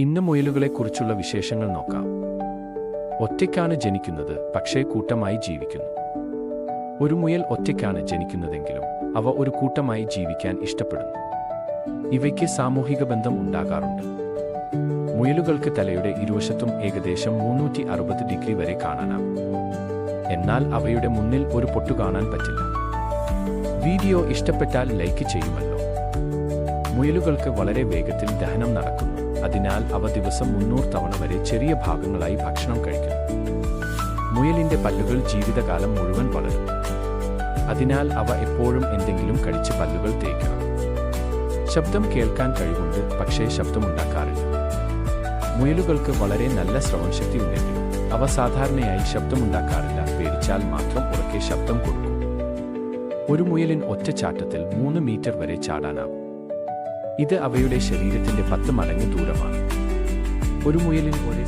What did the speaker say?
ഇന്ന് മുയലുകളെക്കുറിച്ചുള്ള വിശേഷങ്ങൾ നോക്കാം. ഒറ്റയ്ക്കാണ് ജനിക്കുന്നത് പക്ഷേ കൂട്ടമായി ജീവിക്കുന്നു. ഒരു മുയൽ ഒറ്റയ്ക്കാണ് ജനിക്കുന്നതെങ്കിലും അവ ഒരു കൂട്ടമായി ജീവിക്കാൻ ഇഷ്ടപ്പെടുന്നു. ഇവയ്ക്ക് സാമൂഹിക ബന്ധം ഉണ്ടാകാറുണ്ട്. മുയലുകൾക്ക് തലയുടെ ഇരുവശത്തും ഏകദേശം മുന്നൂറ്റി അറുപത് ഡിഗ്രി വരെ കാണാനാവും എന്നാൽ അവയുടെ മുന്നിൽ ഒരു പൊട്ടു കാണാൻ പറ്റില്ല. വീഡിയോ ഇഷ്ടപ്പെട്ടാൽ ലൈക്ക് ചെയ്യുമല്ലോ. മുയലുകൾക്ക് വളരെ വേഗത്തിൽ ദഹനം നടക്കുന്നു അതിനാൽ അവ ദിവസം മുന്നൂറ് തവണ വരെ ചെറിയ ഭാഗങ്ങളായി ഭക്ഷണം കഴിക്കുന്നു മുയലിന്റെ പല്ലുകൾ ജീവിതകാലം മുഴുവൻ വളരും. അതിനാൽ അവ എപ്പോഴും എന്തെങ്കിലും കഴിച്ച് പല്ലുകൾ തേക്കണം. ശബ്ദം കേൾക്കാൻ കഴിവുണ്ട് പക്ഷേ ശബ്ദമുണ്ടാക്കാറില്ല. മുയലുകൾക്ക് വളരെ നല്ല ശ്രവണശക്തി ഉണ്ടെങ്കിലും അവ സാധാരണയായി ശബ്ദമുണ്ടാക്കാറില്ല പേടിച്ചാൽ മാത്രം ഉറക്കെ ശബ്ദം കൊടുക്കും. ഒരു മുയലിൻ ഒറ്റച്ചാട്ടത്തിൽ മൂന്ന് മീറ്റർ വരെ ചാടാനാകും. ഇത് അവയുടെ ശരീരത്തിന്റെ പത്ത് മടങ്ങ് ദൂരമാണ്. ഒരു മുയലിന് ഒരേ